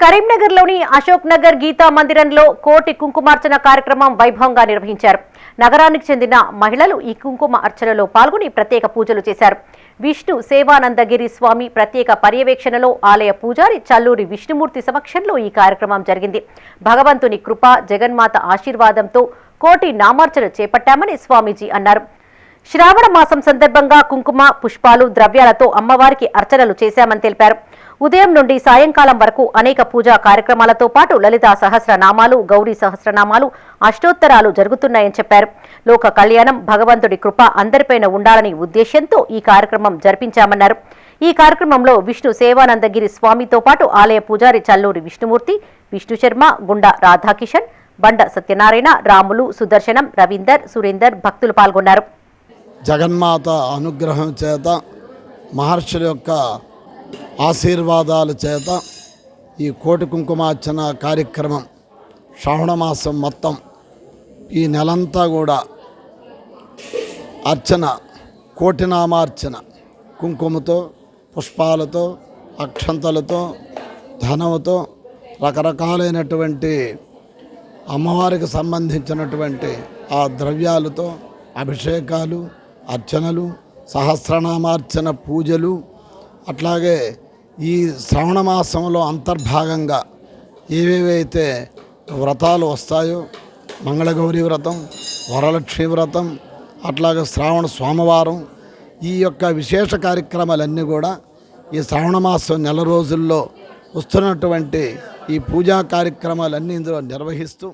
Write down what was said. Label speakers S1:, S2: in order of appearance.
S1: కరీంనగర్లోని అశోక్ నగర్ గీతా మందిరంలో కోటి కుంకుమార్చన కార్యక్రమం వైభవంగా నిర్వహించారు. నగరానికి చెందిన మహిళలు ఈ కుంకుమ అర్చనలో పాల్గొని ప్రత్యేక పూజలు చేశారు. విష్ణు సేవానందగిరి స్వామి ప్రత్యేక పర్యవేక్షణలో ఆలయ పూజారి చల్లూరి విష్ణుమూర్తి సమక్షంలో ఈ కార్యక్రమం జరిగింది. భగవంతుని కృప జగన్మాత ఆశీర్వాదంతో కోటి నామార్చన చేపట్టామని స్వామీజీ అన్నారు. శ్రావణ మాసం సందర్భంగా కుంకుమ పుష్పాలు ద్రవ్యాలతో అమ్మవారికి అర్చనలు చేశామని తెలిపారు. ఉదయం నుండి సాయంకాలం వరకు అనేక పూజా కార్యక్రమాలతో పాటు లలితా సహస్రనామాలు గౌరీ సహస్రనామాలు అష్టోత్తరాలు జరుగుతున్నాయని చెప్పారు. లోక కళ్యాణం భగవంతుడి కృప అందరిపైన ఉండాలని ఉద్దేశంతో ఈ కార్యక్రమం జరిపించామన్నారు. ఈ కార్యక్రమంలో విష్ణు సేవానందగిరి స్వామితో పాటు ఆలయ పూజారి చల్లూరి విష్ణుమూర్తి విష్ణు శర్మ గుండా రాధాకిషన్ బండ సత్యనారాయణ రాములు సుదర్శనం రవీందర్ సురేందర్ భక్తులు పాల్గొన్నారు.
S2: జగన్మాత అనుగ్రహం చేత మహర్షుల యొక్క ఆశీర్వాదాల చేత ఈ కోటి కుంకుమార్చన కార్యక్రమం శ్రావణ మాసం మొత్తం ఈ నెలంతా కూడా అర్చన కోటినామార్చన కుంకుమతో పుష్పాలతో అక్షంతలతో ధనముతో రకరకాలైనటువంటి అమ్మవారికి సంబంధించినటువంటి ఆ ద్రవ్యాలతో అభిషేకాలు అర్చనలు సహస్రనామార్చన పూజలు అట్లాగే ఈ శ్రవణ మాసంలో అంతర్భాగంగా ఏవేవైతే వ్రతాలు వస్తాయో మంగళగౌరి వ్రతం వరలక్ష్మి వ్రతం అట్లాగే శ్రావణ సోమవారం ఈ యొక్క విశేష కార్యక్రమాలన్నీ కూడా ఈ శ్రావణ మాసం నెల రోజుల్లో వస్తున్నటువంటి ఈ పూజా కార్యక్రమాలన్నీ ఇందులో నిర్వహిస్తూ